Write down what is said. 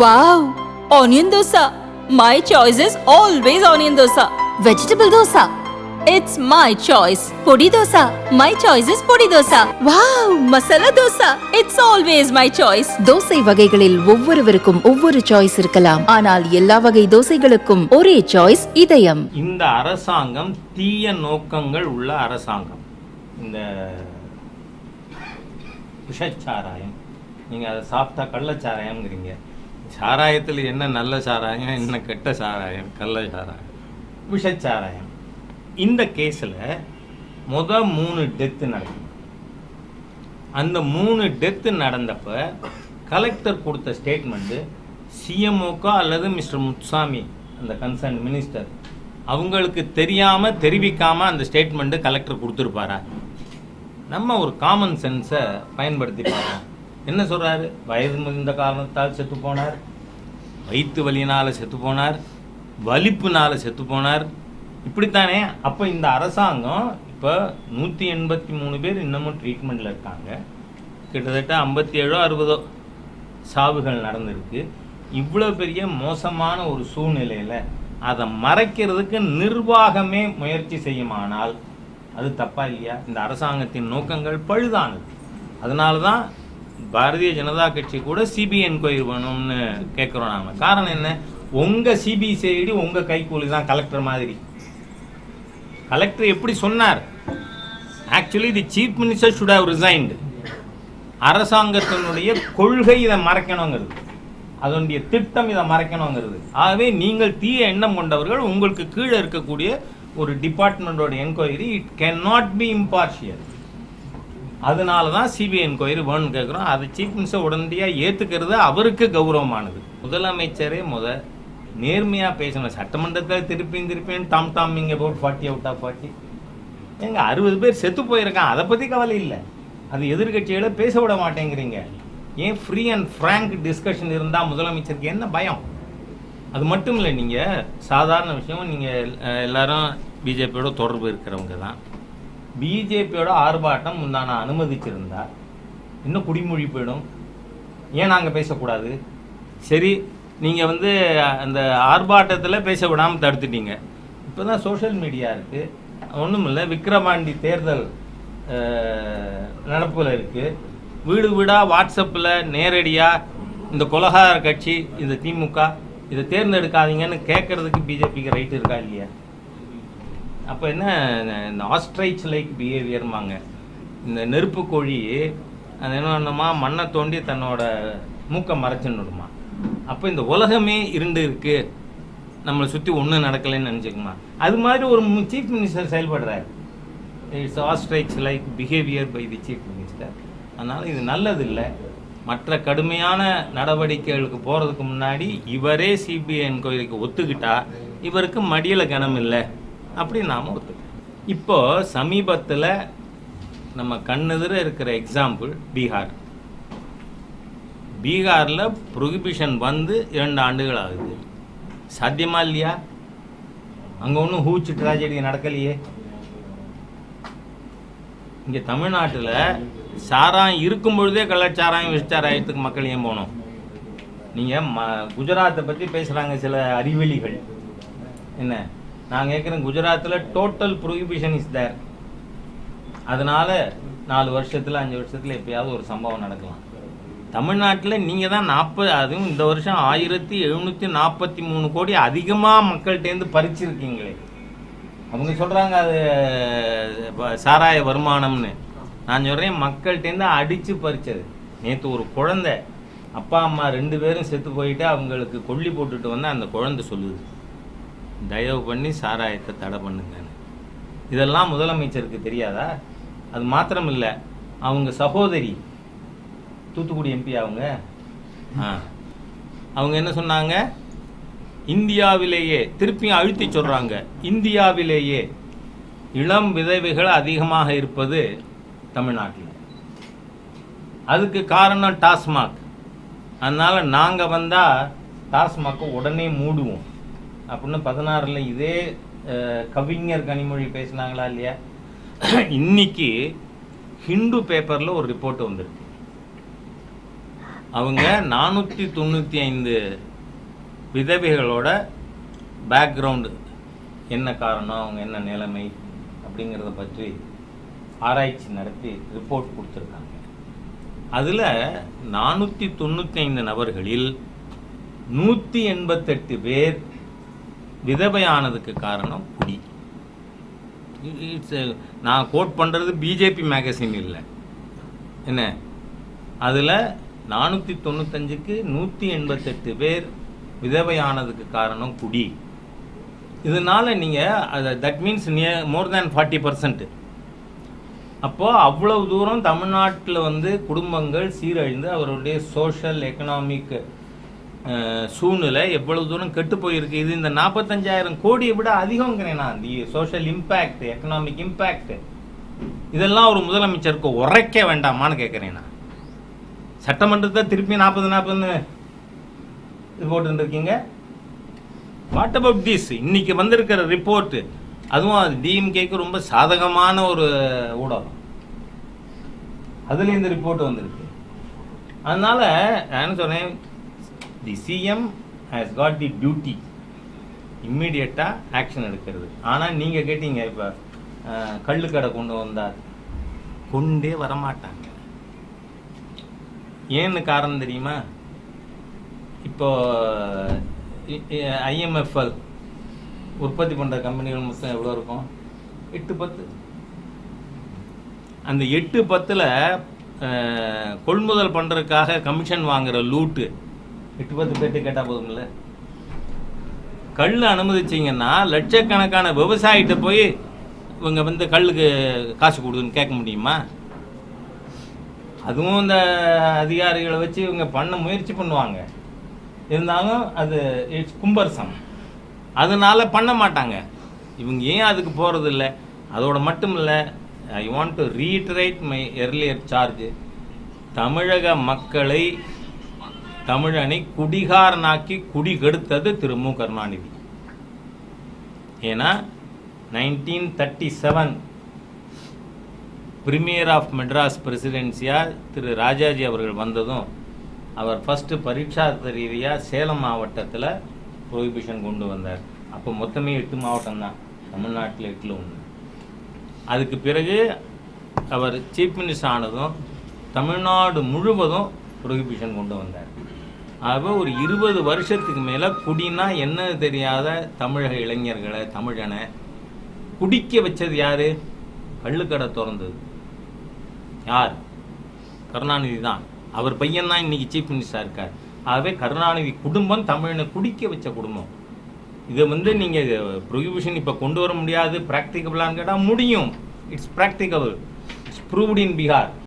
Wow onion dosa my choice is always onion dosa vegetable dosa it's my choice podi dosa my choice is podi dosa wow masala dosa it's always my choice dosa வகைகளில் ஒவ்வொருவருக்கும் ஒவ்வொரு choice இருக்கலாம். ஆனால் எல்லா வகை தோசைகளுக்கும் ஒரே choice இதயம். இந்த அரசாங்கம் தீய நோக்கங்கள் உள்ள அரசாங்கம். இந்த விஷச்சாராயம் நீங்கள் அதை சாப்பிட்டா கள்ளச்சாராயம்ங்கிறீங்க. சாராயத்தில் என்ன நல்ல சாராயம் என்ன கெட்ட சாராயம்? கள்ள சாராயம். விஷச்சாராயம். இந்த கேஸில் முத மூணு டெத்து நடக்கும் அந்த மூணு டெத்து நடந்தப்ப கலெக்டர் கொடுத்த ஸ்டேட்மெண்ட்டு சிஎம்ஓக்கோ அல்லது மிஸ்டர் முத்துசாமி அந்த கன்சர்ன் மினிஸ்டர் அவங்களுக்கு தெரியாமல் தெரிவிக்காமல் அந்த ஸ்டேட்மெண்ட்டு கலெக்டர் கொடுத்துருப்பாரா? நம்ம ஒரு காமன் சென்ஸை பயன்படுத்தி என்ன சொல்கிறாரு வயது முதிர்ந்த காரணத்தால் செத்து போனார். வயிற்று வலியினால் செத்து போனார். வலிப்புனால செத்து போனார். இப்படித்தானே? அப்போ இந்த அரசாங்கம் இப்போ நூற்றி எண்பத்தி மூணு பேர் இன்னமும் ட்ரீட்மெண்ட்டில் இருக்காங்க. கிட்டத்தட்ட ஐம்பத்தி ஏழோ அறுபதோ சாவுகள் நடந்திருக்கு. இவ்வளோ பெரிய மோசமான ஒரு சூழ்நிலையில் அதை மறைக்கிறதுக்கு நிர்வாகமே முயற்சி செய்யுமானால் அது தப்பா இல்லையா? இந்த அரசாங்கத்தின் நோக்கங்கள் பழுதானது. அதனால தான் பாரதிய ஜனதா கட்சி கூட சிபிஐ என்கொயரி பண்ணணும்னு கேட்குறோம் நாம. காரணம் என்ன? உங்கள் சிபிசிஐடி உங்கள் கைக்கூலி தான் கலெக்டர் மாதிரி. கலெக்டர் எப்படி சொன்னார்? Actually the chief minister should have resigned அரசாங்கத்தினுடைய கொள்கை இதை மறைக்கணுங்கிறது. அதனுடைய திட்டம் இதை மறைக்கணுங்கிறது. ஆகவே நீங்கள் தீய எண்ணம் கொண்டவர்கள் உங்களுக்கு கீழே இருக்கக்கூடிய ஒரு டிபார்ட்மெண்டோட enquiry it can not be impartial அதனால தான் சிபிஐ என்கொயரி வேணும்னு கேட்குறோம் அதை சீஃப் மினிஸ்டர் உடனடியாக ஏற்றுக்கிறது அவருக்கு கௌரவமானது. முதலமைச்சரே முத நேர்மையாக பேசணும். சட்டமன்றத்தில் திருப்பியும் திருப்பியும் டாம் டாம் இங்கே போட் ஃபார்ட்டி அவுட் ஆஃப் ஃபார்ட்டி எங்க அறுபது பேர் செத்து போயிருக்கான். அதை பற்றி கவலை இல்லை. அது எதிர்கட்சிகளை பேச விட மாட்டேங்கிறீங்க. ஏன் ஃப்ரீ அண்ட் ஃப்ராங்க் டிஸ்கஷன் இருந்தால் முதலமைச்சருக்கு என்ன பயம்? அது மட்டும் இல்லை நீங்கள் சாதாரண விஷயம் நீங்கள் எல்லாரும் பிஜேபியோட தொடர்பு இருக்கிறவங்க தான் பிஜேபியோட ஆர்ப்பாட்டம் முந்தான அனுமதிச்சிருந்தா இன்னும் குடிமொழி போயிடும். ஏன் நாங்கள் பேசக்கூடாது? சரி நீங்கள் வந்து அந்த ஆர்ப்பாட்டத்தில் பேச விடாமல் தடுத்துட்டீங்க. இப்போ தான் சோஷியல் மீடியா இருக்குது ஒன்றும் இல்லை விக்ரமாண்டி தேர்தல் நடப்பில் இருக்குது வீடு வீடாக வாட்ஸ்அப்பில் நேரடியாக இந்த கொலகார கட்சி இந்த திமுக இதை தேர்ந்தெடுக்காதீங்கன்னு கேட்கறதுக்கு பிஜேபிக்கு ரைட் இருக்கா இல்லையா? அப்போ என்ன இந்த ஆஸ்ட்ரைச் லைக் பிஹேவியர்மாங்க இந்த நெருப்பு கோழி அது என்ன பண்ணுமா மண்ணை தோண்டி தன்னோட மூக்கை மறைச்சுன்னுடுமா அப்போ இந்த உலகமே இருண்டு இருக்கு. நம்மளை சுற்றி ஒன்றும் நடக்கலைன்னு நினச்சிக்குமா. அது மாதிரி ஒரு chief minister செயல்படுறாரு. It's ostrich like behaviour by the chief minister அதனால் இது நல்லதில்லை. மற்ற கடுமையான நடவடிக்கைகளுக்கு போகிறதுக்கு முன்னாடி இவரே சிபிஐ என்கொயரிக்கு ஒத்துக்கிட்டா இவருக்கு மடியில் கனம் இல்லை அப்படின்னு நாம் ஒத்துக்கலாம் இப்போ சமீபத்தில் நம்ம கண்ணெதிர இருக்கிற எக்ஸாம்பிள் பீகார். பீகாரில் ப்ரொஹிபிஷன் வந்து இரண்டு ஆண்டுகள் ஆகுது. சாத்தியமா இல்லையா? அங்கே ஒன்றும் ஹூச்சு ட்ராஜடி நடக்கலையே. இங்கே தமிழ்நாட்டில் சாராயம் இருக்கும் பொழுதே கள்ளச்சாராயம் விஷச்சாராயத்துக்கு மக்கள் ஏன் போகணும் நீங்கள் ம குஜராத்தை பற்றி பேசுகிறாங்க சில அறிவெளிகள். என்ன? நான் கேட்குறேன் குஜராத்தில் டோட்டல் ப்ரொஹிபிஷன் இஸ் தேர் அதனால் நாலு வருஷத்தில் அஞ்சு வருஷத்தில் எப்பயாவது ஒரு சம்பவம் நடக்கலாம். தமிழ்நாட்டில் நீங்கள் தான் நாற்பது அதுவும் இந்த வருஷம் ஆயிரத்தி எழுநூற்றி நாற்பத்தி மூணு கோடி அதிகமாக மக்கள்கிட்டேருந்து பறிச்சிருக்கீங்களே. அவங்க சொல்கிறாங்க அது சாராய வருமானம்னு. நான் சொல்கிறேன் மக்கள்கிட்டேருந்து அடித்து பறித்தது நேற்று ஒரு குழந்தை அப்பா அம்மா ரெண்டு பேரும் செத்து போயிட்டு அவங்களுக்கு கொல்லி போட்டுட்டு வந்து அந்த குழந்தை சொல்லுது. தயவு பண்ணி சாராயத்தை தடை பண்ணுங்கன்னு. இதெல்லாம் முதலமைச்சருக்கு தெரியாதா? அது மாத்திரம் இல்லை அவங்க சகோதரி தூத்துக்குடி எம்பி அவங்க ஆ அவங்க என்ன சொன்னாங்க? இந்தியாவிலேயே திருப்பியும் அழுத்தி சொல்கிறாங்க இந்தியாவிலேயே இளம் விதவைகள் அதிகமாக இருப்பது தமிழ்நாட்டில். அதுக்கு காரணம் டாஸ்மாக். அதனால் நாங்கள் வந்தால் டாஸ்மாக்கை உடனே மூடுவோம். அப்படின்னு பதினாறுல இதே கவிஞர் கனிமொழி பேசினாங்களா இல்லையா? இன்னைக்கு ஹிந்து பேப்பர்ல ஒரு ரிப்போர்ட் வந்திருக்கு. அவங்க நானூற்றி தொண்ணூற்றி ஐந்து விதவைகளோட பேக்ரவுண்டு என்ன காரணம் அவங்க என்ன நிலைமை அப்படிங்கிறத பற்றி ஆராய்ச்சி நடத்தி ரிப்போர்ட் கொடுத்துருக்காங்க. அதில் நானூற்றி தொண்ணூற்றி ஐந்து நபர்களில் நூற்றி எண்பத்தெட்டு பேர் விதவையானதுக்கு காரணம் குடி. இட்ஸ் நான் கோட் பண்ணுறது பிஜேபி மேகசின் இல்லை. என்ன? அதில் நானூற்றி தொண்ணூத்தஞ்சுக்கு நூற்றி எண்பத்தெட்டு பேர் விதவையானதுக்கு காரணம் குடி. இதனால் நீங்கள் அதை that means near more than forty percent அப்போது அவ்வளவு தூரம் தமிழ்நாட்டில் வந்து குடும்பங்கள் சீரழிந்து அவருடைய சோஷியல் எக்கனாமிக் சூழ்நிலை எவ்வளவு தூரம் கெட்டு போயிருக்கு. இது இந்த நாற்பத்தஞ்சாயிரம் கோடியை விட அதிகங்கிறேன் நான். இந்த சோஷியல் இம்பேக்ட் எக்கனாமிக் இம்பேக்ட் இதெல்லாம் ஒரு முதலமைச்சருக்கு உரைக்க வேண்டாமான்னு கேட்குறேன் நான். சட்டமன்றத்தை திருப்பி நாற்பது நாற்பதுன்னு இது போட்டுருக்கீங்க வாட் அபவுட் திஸ் இன்னைக்கு வந்திருக்கிற ரிப்போர்ட் அதுவும் அது டிஎம்கேக்கு ரொம்ப சாதகமான ஒரு ஊடகம். அதுல இந்த ரிப்போர்ட் வந்திருக்கு. அதனால நான் என்ன சொன்னேன்? The CM has got the duty இம்மிடியட்டாக action எடுக்கிறது. ஆனால் நீங்கள் கேட்டீங்க இப்போ கள்ளுக்கடை கொண்டு வந்தார். கொண்டே வரமாட்டாங்க. ஏன்னு காரணம் தெரியுமா? இப்போ ஐஎம்எஃப்எல் உற்பத்தி பண்ணுற கம்பெனிகள் மொத்தம் எவ்வளோ இருக்கும்? எட்டு பத்து. அந்த எட்டு பத்தில் கொள்முதல் பண்ணுறதுக்காக கமிஷன் வாங்குற லூட்டு எட்டு பத்து பேர்ட்டு கேட்டால் போதும்ல? கல் அனுமதிச்சிங்கன்னா லட்சக்கணக்கான விவசாயிகிட்ட போய் இவங்க வந்து கல்லுக்கு காசு கொடுதுன்னு கேட்க முடியுமா? அதுவும் இந்த அதிகாரிகளை வச்சு இவங்க பண்ண முயற்சி பண்ணுவாங்க. இருந்தாலும் அது இட்ஸ் கும்பரசம். அதனால பண்ண மாட்டாங்க. இவங்க ஏன் அதுக்கு போகிறது இல்லை அதோட மட்டும் இல்லை I want to reiterate my earlier charge தமிழக மக்களை தமிழனை குடிகாரனாக்கி குடி கெடுத்தது திரு மு. கருணாநிதி. ஏன்னா nineteen thirty seven premier of Madras பிரசிடென்சியாக Thiru Rajaji அவர்கள் வந்ததும் அவர் ஃபஸ்ட்டு பரீட்சார்த்த ரீதியாக சேலம் மாவட்டத்தில் ப்ரொஹிபிஷன் கொண்டு வந்தார். அப்போ மொத்தமே எட்டு மாவட்டம் தான் தமிழ்நாட்டில் எட்டில் ஒன்று அதுக்கு பிறகு அவர் சீஃப் மினிஸ்டர் ஆனதும் தமிழ்நாடு முழுவதும் ப்ரொஹிபிஷன் கொண்டு வந்தார். அவள் ஒரு இருபது வருஷத்துக்கு மேலே குடினா என்ன தெரியாத தமிழக இளைஞர்களை தமிழனை குடிக்க வச்சது யார்? கள்ளுக்கடை திறந்தது. யார்? கருணாநிதி தான். அவர் பையன் தான் இன்னைக்கு சீஃப் மினிஸ்டராக இருக்கார். ஆகவே கருணாநிதி குடும்பம் தமிழனை குடிக்க வச்ச குடும்பம். இதை வந்து நீங்கள் ப்ரொஹிபிஷன் இப்போ கொண்டு வர முடியாது. ப்ராக்டிகபிளான்னு கேட்டால் முடியும். It's practicable it's proved in Bihar